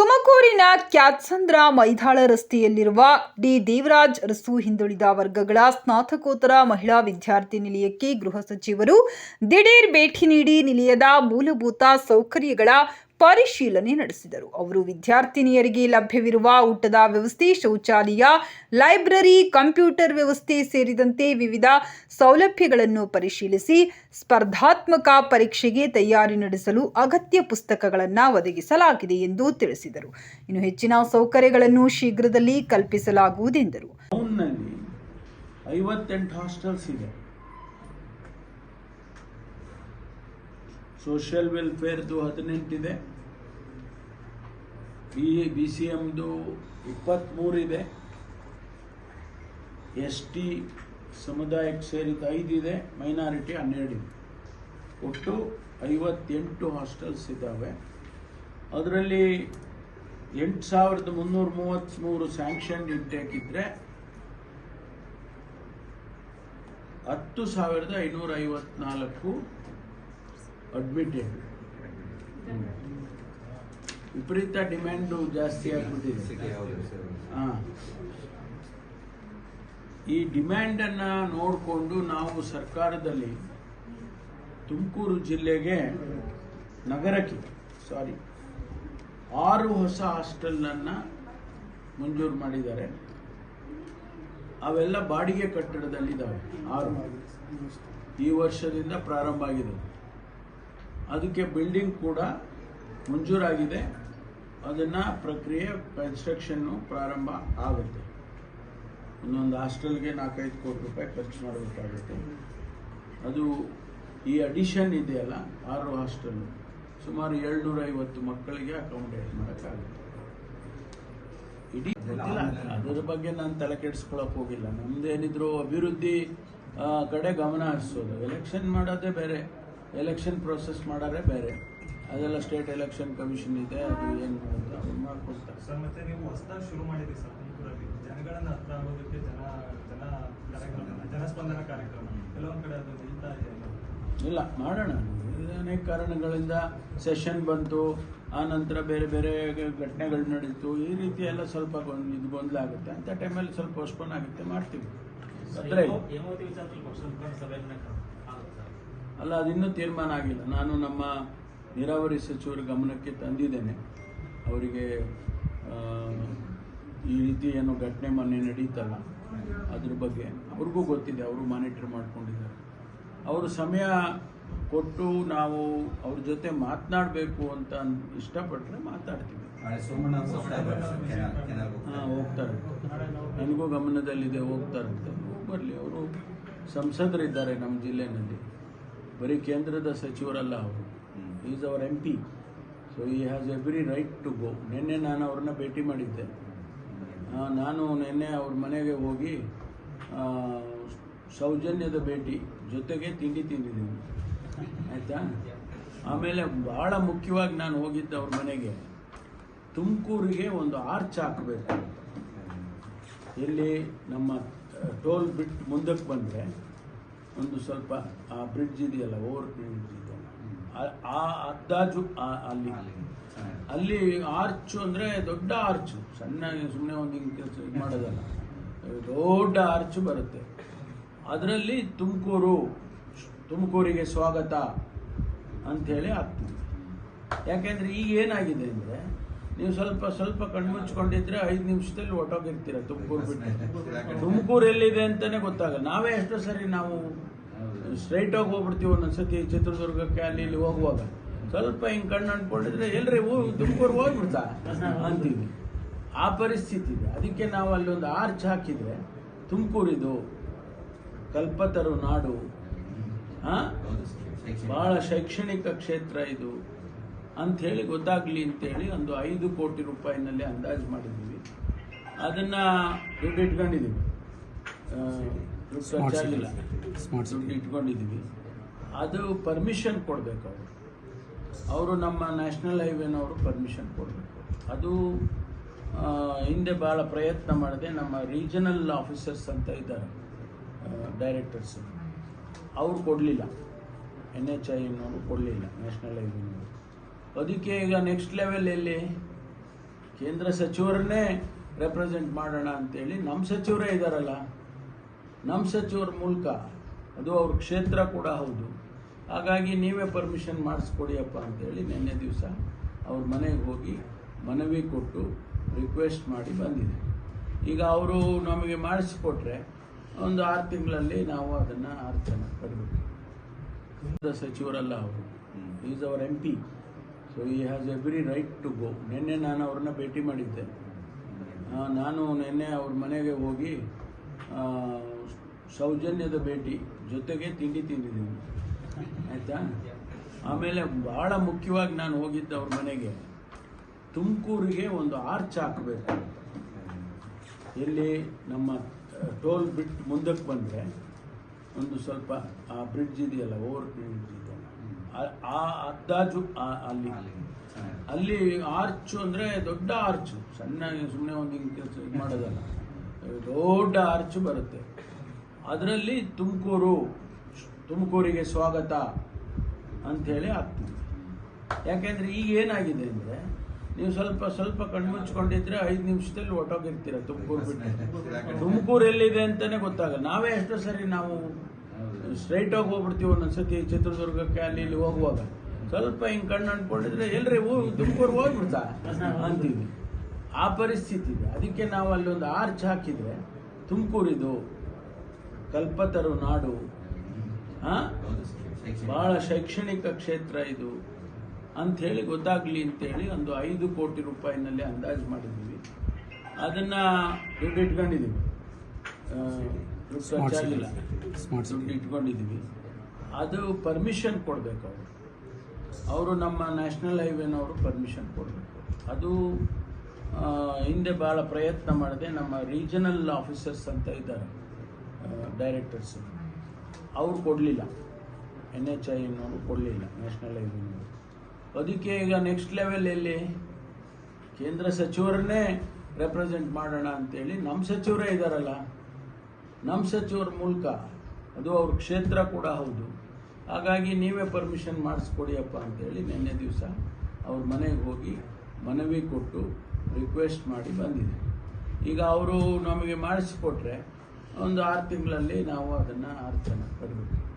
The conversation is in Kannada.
ತುಮಕೂರಿನ ಕ್ಯಾತ್ಸಂದ್ರ ಮೈದಾಳ ರಸ್ತೆಯಲ್ಲಿರುವ ಡಿ. ದೇವರಾಜ್ ರಸು ಹಿಂದುಳಿದ ವರ್ಗಗಳ ಸ್ನಾತಕೋತ್ತರ ಮಹಿಳಾ ವಿದ್ಯಾರ್ಥಿ ನಿಲಯಕ್ಕೆ ಗೃಹ ಸಚಿವರು ದಿಢೀರ್ ಭೇಟಿ ನೀಡಿ ನಿಲಯದ ಮೂಲಭೂತ ಸೌಕರ್ಯಗಳ ಪರಿಶೀಲನೆ ನಡೆಸಿದರು. ಅವರು ವಿದ್ಯಾರ್ಥಿನಿಯರಿಗೆ ಲಭ್ಯವಿರುವ ಊಟದ ವ್ಯವಸ್ಥೆ, ಶೌಚಾಲಯ, ಲೈಬ್ರರಿ, ಕಂಪ್ಯೂಟರ್ ವ್ಯವಸ್ಥೆ ಸೇರಿದಂತೆ ವಿವಿಧ ಸೌಲಭ್ಯಗಳನ್ನು ಪರಿಶೀಲಿಸಿ ಸ್ಪರ್ಧಾತ್ಮಕ ಪರೀಕ್ಷೆಗೆ ತಯಾರಿ ನಡೆಸಲು ಅಗತ್ಯ ಪುಸ್ತಕಗಳನ್ನು ಒದಗಿಸಲಾಗಿದೆ ಎಂದು ತಿಳಿಸಿದರು. ಇನ್ನು ಹೆಚ್ಚಿನ ಸೌಕರ್ಯಗಳನ್ನು ಶೀಘ್ರದಲ್ಲಿ ಕಲ್ಪಿಸಲಾಗುವುದೆಂದರು ಐವತ್ತೆಂಟು ಹಾಸ್ಟೆಲ್ಸ್ ಇದೆ. ಸೋಷಿಯಲ್ ವೆಲ್ಫೇರ್ದು ಹದಿನೆಂಟಿದೆ ಬಿ ಬಿ ಸಿ ಎಮ್ದು ಇಪ್ಪತ್ತ್ಮೂರಿದೆ ಎಸ್ ಟಿ ಸಮುದಾಯಕ್ಕೆ ಸೇರಿದ ಐದಿದೆ ಮೈನಾರಿಟಿ ಹನ್ನೆರಡಿದೆ ಒಟ್ಟು ಐವತ್ತೆಂಟು ಹಾಸ್ಟೆಲ್ಸ್ ಇದ್ದಾವೆ. ಅದರಲ್ಲಿ ಎಂಟು ಸಾವಿರದ ಮುನ್ನೂರ ಮೂವತ್ತ್ಮೂರು ಸ್ಯಾಂಕ್ಷನ್ ಇಂಟೇಕ್ ಇದ್ದರೆ ಹತ್ತು ಸಾವಿರದ ಐನೂರ ಐವತ್ನಾಲ್ಕು ಅಡ್ಮಿಟೆಡ್ ವಿಪರೀತ ಡಿಮ್ಯಾಂಡು ಜಾಸ್ತಿ ಆಗ್ಬಿಟ್ಟಿದೆ. ಹಾಂ. ಈ ಡಿಮ್ಯಾಂಡನ್ನು ನೋಡಿಕೊಂಡು ನಾವು ಸರ್ಕಾರದಲ್ಲಿ ತುಮಕೂರು ಜಿಲ್ಲೆಗೆ ನಗರಕ್ಕೆ ಸಾರಿ ಆರು ಹೊಸ ಹಾಸ್ಟೆಲ್ನನ್ನು ಮಂಜೂರು ಮಾಡಿದ್ದಾರೆ. ಅವೆಲ್ಲ ಬಾಡಿಗೆ ಕಟ್ಟಡದಲ್ಲಿದ್ದಾವೆ, ಆರು. ಈ ವರ್ಷದಿಂದ ಪ್ರಾರಂಭ ಆಗಿದೆ. ಅದಕ್ಕೆ ಬಿಲ್ಡಿಂಗ್ ಕೂಡ ಮಂಜೂರಾಗಿದೆ. ಅದನ್ನು ಪ್ರಕ್ರಿಯೆ ಕನ್ಸ್ಟ್ರಕ್ಷನ್ನು ಪ್ರಾರಂಭ ಆಗುತ್ತೆ. ಇನ್ನೊಂದು ಹಾಸ್ಟೆಲ್ಗೆ ನಾಲ್ಕೈದು ಕೋಟಿ ರೂಪಾಯಿ ಖರ್ಚು ಮಾಡಬೇಕಾಗುತ್ತೆ. ಅದು ಈ ಅಡಿಷನ್ ಇದೆಯಲ್ಲ ಆರು ಹಾಸ್ಟೆಲ್ ಸುಮಾರು ಏಳ್ನೂರ ಐವತ್ತು ಮಕ್ಕಳಿಗೆ ಅಕಾಮಿಡೇಟ್ ಮಾಡೋಕ್ಕಾಗುತ್ತೆ. ಇಡೀ ಅದರ ಬಗ್ಗೆ ನಾನು ತಲೆ ಕೆಡಿಸ್ಕೊಳಕ್ ಹೋಗಿಲ್ಲ. ನಮ್ದೇನಿದ್ರು ಅಭಿವೃದ್ಧಿ ಕಡೆ ಗಮನ ಹರಿಸೋದು. ಎಲೆಕ್ಷನ್ ಮಾಡೋದೇ ಬೇರೆ. ಎಲೆಕ್ಷನ್ ಪ್ರೋಸೆಸ್ ಮಾಡೋದೇ ಬೇರೆ. ಅದೆಲ್ಲ ಸ್ಟೇಟ್ ಎಲೆಕ್ಷನ್ ಕಮಿಷನ್ ಇದೆ ಅದು ಏನು ಅಂತ ಅವ್ರು ಮಾಡ್ಕೊಡ್ತಾರೆ. ಸರ್ ಮತ್ತೆ ನೀವು ಹೊಸದಾಗಿ ಶುರು ಮಾಡಿದ್ರಿ ಸರ್ ಜನಗಳನ್ನ ಹತ್ರ ಆಗೋದಕ್ಕೆ ಜನ ಜನ ಕಾರ್ಯಕ್ರಮ ಜನಸ್ಪಂದನ ಕಾರ್ಯಕ್ರಮ. ಕೆಲವೊಂದು ಕಡೆ ಅದು ನಿಲ್ತಾ ಇದೆ ಇಲ್ಲ ಮಾಡೋಣ. ಅನೇಕ ಕಾರಣಗಳಿಂದ ಸೆಷನ್ ಬಂತು ಆ ನಂತರ ಬೇರೆ ಬೇರೆ ಘಟನೆಗಳು ನಡೀತು. ಈ ರೀತಿ ಎಲ್ಲ ಸ್ವಲ್ಪ ಗೊಂದ್- ಇದು ಗೊಂದಲ ಆಗುತ್ತೆ ಅಂತ ಟೈಮಲ್ಲಿ ಸ್ವಲ್ಪ ಪೋಸ್ಟ್ಪೋನ್ ಆಗುತ್ತೆ ಮಾಡ್ತೀವಿ. ಅಲ್ಲ ಅದಿನ್ನೂ ತೀರ್ಮಾನ ಆಗಿಲ್ಲ. ನಾನು ನಮ್ಮ ನೀರಾವರಿ ಸಚಿವರ ಗಮನಕ್ಕೆ ತಂದಿದ್ದೇನೆ. ಅವರಿಗೆ ಈ ರೀತಿ ಏನು ಘಟನೆ ಮೊನ್ನೆ ನಡೀತಲ್ಲ ಅದ್ರ ಬಗ್ಗೆ ಅವ್ರಿಗೂ ಗೊತ್ತಿದೆ ಅವರು ಮಾನಿಟರ್ ಮಾಡ್ಕೊಂಡಿದ್ದಾರೆ. ಅವರು ಸಮಯ ಕೊಟ್ಟು ನಾವು ಅವ್ರ ಜೊತೆ ಮಾತನಾಡಬೇಕು ಅಂತ ಇಷ್ಟಪಟ್ಟರೆ ಮಾತಾಡ್ತೀವಿ. ಹಾಂ ಹೋಗ್ತಾರೆ. ನನಗೂ ಗಮನದಲ್ಲಿದೆ ಹೋಗ್ತಾರಂತೆ ಬರಲಿ ಅವರು ಸಂಸದರಿದ್ದಾರೆ ನಮ್ಮ ಜಿಲ್ಲೆನಲ್ಲಿ ಬರೀ ಕೇಂದ್ರದ ಸಚಿವರಲ್ಲ ಅವರು. Is our M P so he has every right to go ನಿನ್ನೆ ನಾನು ಅವ್ರನ್ನ ಭೇಟಿ ಮಾಡಿದ್ದೆ. ನಾನು ನಿನ್ನೆ ಅವ್ರ ಮನೆಗೆ ಹೋಗಿ ಸೌಜನ್ಯದ ಭೇಟಿ ಜೊತೆಗೆ ತಿಂಡಿ ತಿಂದಿದ್ದೀನಿ. ಆಯಿತಾ? ಆಮೇಲೆ ಭಾಳ ಮುಖ್ಯವಾಗಿ ನಾನು ಹೋಗಿದ್ದೆ ಅವ್ರ ಮನೆಗೆ. ತುಮಕೂರಿಗೆ ಒಂದು ಆರ್ಚ್ ಹಾಕಬೇಕು. ಇಲ್ಲಿ ನಮ್ಮ ಟೋಲ್ ಬಿಟ್ಟು ಮುಂದಕ್ಕೆ ಬಂದರೆ ಒಂದು ಸ್ವಲ್ಪ ಆ ಬ್ರಿಡ್ಜ್ ಇದೆಯಲ್ಲ ಓವರ್ ಬ್ರಿಡ್ಜ್ ಇದೆ. ಆ- ಅದ್ದಾಜು ಅಲ್ಲಿ. ಅಲ್ಲಿ. ಆರ್ಚ್ ಅಂದರೆ ದೊಡ್ಡ ಆರ್ಚು ಸಣ್ಣ ಸುಮ್ಮನೆ ಒಂದು ಕೆಲಸ ಇದು ಮಾಡೋದಲ್ಲ. ದೊಡ್ಡ ಆರ್ಚ್ ಬರುತ್ತೆ. ಅದರಲ್ಲಿ ತುಮಕೂರು ತುಮಕೂರಿಗೆ ಸ್ವಾಗತ ಅಂಥೇಳಿ ಆಗ್ತದೆ ಯಾಕೆಂದರೆ ಈಗ ಏನಾಗಿದೆ ಅಂದರೆ ನೀವು ಸ್ವಲ್ಪ ಸ್ವಲ್ಪ ಕಣ್ಮುಚ್ಕೊಂಡಿದ್ರೆ ಐದು ನಿಮಿಷದಲ್ಲಿ ಒಟ್ಟೋಗಿರ್ತೀರ ತುಮಕೂರು ಬಿಟ್ಟು. ತುಮಕೂರು ಎಲ್ಲಿದೆ ಅಂತಲೇ ಗೊತ್ತಾಗಲ್ಲ. ನಾವೇ ಎಷ್ಟೋ ಸರಿ ನಾವು ಸ್ಟ್ರೈಟ್ ಆಗಿ ಹೋಗ್ಬಿಡ್ತೀವಿ ಒಂದೊಂದ್ಸತಿ ಚಿತ್ರದುರ್ಗಕ್ಕೆ ಅಲ್ಲಿ ಇಲ್ಲಿ ಹೋಗುವಾಗ. ಸ್ವಲ್ಪ ಹಿಂಗೆ ಕಣ್ಣು ಅಂದ್ಕೊಂಡಿದ್ರೆ ಎಲ್ರಿ ಹೂ ತುಮಕೂರು ಹೋಗ್ಬಿಡ್ತಾ? ಅಂತೀವಿ. ಆ ಪರಿಸ್ಥಿತಿ ಇದೆ. ಅದಕ್ಕೆ ನಾವು ಅಲ್ಲೊಂದು ಆರ್ಚ್ ಹಾಕಿದರೆ ತುಮಕೂರಿದು ಕಲ್ಪತರು ನಾಡು ಬಹಳ ಶೈಕ್ಷಣಿಕ ಕ್ಷೇತ್ರ ಇದು. ಅಂಥೇಳಿ ಗೊತ್ತಾಗ್ಲಿ ಅಂತೇಳಿ ಒಂದು ಐದು ಕೋಟಿ ರೂಪಾಯಿನಲ್ಲಿ ಅಂದಾಜು ಮಾಡಿದ್ದೀವಿ. ಅದನ್ನ ದುಡ್ಡು ಇಟ್ಕೊಂಡಿದ್ದೀವಿ. ದುಡ್ಡು ಖರ್ಚಾಗಿಲ್ಲ ದುಡ್ಡು ಇಟ್ಕೊಂಡಿದ್ದೀವಿ. ಅದು ಪರ್ಮಿಷನ್ ಕೊಡಬೇಕು ಅವರು. ಅವರು ನಮ್ಮ ನ್ಯಾಷನಲ್ ಹೈವೇನವರು ಪರ್ಮಿಷನ್ ಕೊಡಬೇಕು. ಅದು ಹಿಂದೆ ಭಾಳ ಪ್ರಯತ್ನ ಮಾಡಿದೆ. ನಮ್ಮ ರೀಜನಲ್ ಆಫೀಸರ್ಸ್ ಅಂತ ಇದ್ದಾರೆ ಡೈರೆಕ್ಟರ್ಸ್ ಅವರು ಕೊಡಲಿಲ್ಲ. ಎನ್ ಎಚ್ ಐನವರು ಕೊಡಲಿಲ್ಲ ನ್ಯಾಷನಲ್ ಹೈವೇನವರು ಅದಕ್ಕೆ ಈಗ ನೆಕ್ಸ್ಟ್ ಲೆವೆಲ್ ಎಲ್ಲಿ? ಕೇಂದ್ರ ಸಚಿವರನ್ನೇ ರೆಪ್ರೆಸೆಂಟ್ ಮಾಡೋಣ ಅಂತೇಳಿ ನಮ್ಮ ಸಚಿವರೇ ಇದ್ದಾರಲ್ಲ ನಮ್ಮ ಸಚಿವರ ಮೂಲಕ ಅದು ಅವ್ರ ಕ್ಷೇತ್ರ ಕೂಡ ಹೌದು. ಹಾಗಾಗಿ ನೀವೇ ಪರ್ಮಿಷನ್ ಮಾಡಿಸ್ಕೊಡಿಯಪ್ಪ ಅಂತೇಳಿ ನಿನ್ನೆ ದಿವಸ ಅವ್ರ ಮನೆಗೆ ಹೋಗಿ ಮನವಿ ಕೊಟ್ಟು ರಿಕ್ವೆಸ್ಟ್ ಮಾಡಿ ಬಂದಿದೆ. ಈಗ ಅವರು ನಮಗೆ ಮಾಡಿಸ್ಕೊಟ್ರೆ ಒಂದು ಆರು ತಿಂಗಳಲ್ಲಿ ನಾವು ಅದನ್ನು ಅರ್ಥನ ಪಡಬೇಕು ಕೇಂದ್ರ ಸಚಿವರಲ್ಲ ಅವರು. Is our M P so he has every right to go ನಿನ್ನೆ ನಾನು ಅವ್ರನ್ನ ಭೇಟಿ ಮಾಡಿದ್ದೆ. ನಾನು ನಿನ್ನೆ ಅವ್ರ ಮನೆಗೆ ಹೋಗಿ ಸೌಜನ್ಯದ ಭೇಟಿ ಜೊತೆಗೆ ತಿಂಡಿ ತಿಂದಿದ್ದೀನಿ. ಆಯಿತಾ? ಆಮೇಲೆ ಭಾಳ ಮುಖ್ಯವಾಗಿ ನಾನು ಹೋಗಿದ್ದೆ ಅವ್ರ ಮನೆಗೆ. ತುಮಕೂರಿಗೆ ಒಂದು ಆರ್ಚ್ ಹಾಕಬೇಕು. ಇಲ್ಲಿ ನಮ್ಮ ಟೋಲ್ ಬಿಟ್ಟು ಮುಂದಕ್ಕೆ ಬಂದರೆ ಒಂದು ಸ್ವಲ್ಪ, ಆ ಬ್ರಿಡ್ಜ್ ಇದೆಯಲ್ಲ ಓವರ್ ಬ್ರಿಡ್ಜ್ ಆ- ಅಂದಾಜು ಆ- ಅಲ್ಲಿ. ಅಲ್ಲಿ. ಆರ್ಚು ಅಂದರೆ ದೊಡ್ಡ ಆರ್ಚ್ ಸಣ್ಣ ಸುಮ್ಮನೆ ಒಂದು ಕೆಲಸ ಇದು ಮಾಡೋದಲ್ಲ. ದೊಡ್ಡ ಆರ್ಚ್ ಬರುತ್ತೆ. ಅದರಲ್ಲಿ ತುಮಕೂರು ತುಮಕೂರಿಗೆ ಸ್ವಾಗತ ಅಂಥೇಳಿ ಆಗ್ತದೆ ಯಾಕೆಂದರೆ ಈಗ ಏನಾಗಿದೆ ಅಂದರೆ ನೀವು ಸ್ವಲ್ಪ ಸ್ವಲ್ಪ ಕಣ್ಮುಚ್ಕೊಂಡಿದ್ರೆ ಐದು ನಿಮಿಷದಲ್ಲಿ ಒಟ್ಟೋಗಿರ್ತೀರ ತುಮಕೂರು ಬಿಟ್ಟು. ತುಮಕೂರು ಎಲ್ಲಿದೆ ಅಂತಲೇ ಗೊತ್ತಾಗಲ್ಲ. ನಾವೇ ಎಷ್ಟೋ ಸರಿ ನಾವು ಸ್ಟ್ರೈಟ್ ಆಗಿ ಹೋಗ್ಬಿಡ್ತೀವಿ ಒಂದೊಂದ್ಸತಿ ಚಿತ್ರದುರ್ಗಕ್ಕೆ ಅಲ್ಲಿ ಇಲ್ಲಿ ಹೋಗುವಾಗ. ಸ್ವಲ್ಪ ಹಿಂಗೆ ಕಣ್ಣು ಅಂದ್ಕೊಂಡಿದ್ರೆ ಹೋಗಿ ತುಮಕೂರು ಹೋಗ್ಬಿಡ್ತಾ ಅಂತೀವಿ. ಆ ಪರಿಸ್ಥಿತಿ ಇದೆ. ಅದಕ್ಕೆ ನಾವು ಅಲ್ಲಿ ಒಂದು ಆರ್ಚ್ ಹಾಕಿದರೆ ತುಮಕೂರಿದು ಕಲ್ಪತರು ನಾಡು, ಆ? ಹೌದು ಶೈಕ್ಷಣಿಕ ಬಹಳ ಶೈಕ್ಷಣಿಕ ಕ್ಷೇತ್ರ ಇದು. ಅಂಥೇಳಿ ಗೊತ್ತಾಗ್ಲಿ ಅಂತೇಳಿ ಒಂದು ಐದು ಕೋಟಿ ರೂಪಾಯಿನಲ್ಲಿ ಅಂದಾಜು ಮಾಡಿದ್ದೀವಿ. ಅದನ್ನ ದುಡ್ಡು ಇಟ್ಕೊಂಡಿದ್ದೀವಿ ಸ್ಮಾರ್ಟ್ ದುಡ್ಡು ಇಟ್ಕೊಂಡಿದ್ದೀವಿ. ಅದು ಪರ್ಮಿಷನ್ ಕೊಡಬೇಕು ಅವರು. ಅವರು ನಮ್ಮ ನ್ಯಾಷನಲ್ ಹೈವೇನವರು ಪರ್ಮಿಷನ್ ಕೊಡಬೇಕು. ಅದು ಹಿಂದೆ ಭಾಳ ಪ್ರಯತ್ನ ಮಾಡಿದೆ. ನಮ್ಮ ರೀಜನಲ್ ಆಫೀಸರ್ಸ್ ಅಂತ ಇದ್ದಾರೆ ಡೈರೆಕ್ಟರ್ಸ್ ಅವರು ಕೊಡಲಿಲ್ಲ. ಎನ್ ಎಚ್ ಐ ಎನ್ನೋರು ಕೊಡಲಿಲ್ಲ ನ್ಯಾಷನಲ್ ಹೈವೇನವರು ಅದಕ್ಕೆ ಈಗ ನೆಕ್ಸ್ಟ್ ಲೆವೆಲ್ ಎಲ್ಲಿ? ಕೇಂದ್ರ ಸಚಿವರನ್ನೇ ರೆಪ್ರೆಸೆಂಟ್ ಮಾಡೋಣ ಅಂತೇಳಿ ನಮ್ಮ ಸಚಿವರೇ ಇದ್ದಾರಲ್ಲ ನಮ್ಮ ಸಚಿವರ ಮೂಲಕ ಅದು ಅವ್ರ ಕ್ಷೇತ್ರ ಕೂಡ ಹೌದು. ಹಾಗಾಗಿ ನೀವೇ ಪರ್ಮಿಷನ್ ಮಾಡಿಸ್ಕೊಡಿಯಪ್ಪ ಅಂತೇಳಿ ನಿನ್ನೆ ದಿವಸ ಅವ್ರ ಮನೆಗೆ ಹೋಗಿ ಮನವಿ ಕೊಟ್ಟು ರಿಕ್ವೆಸ್ಟ್ ಮಾಡಿ ಬಂದಿದೆ. ಈಗ ಅವರು ನಮಗೆ ಮಾಡಿಸಿಕೊಟ್ರೆ ಒಂದು ಆರು ತಿಂಗಳಲ್ಲಿ ನಾವು ಅದನ್ನು ಅರ್ಥನ ಪಡಬೇಕು.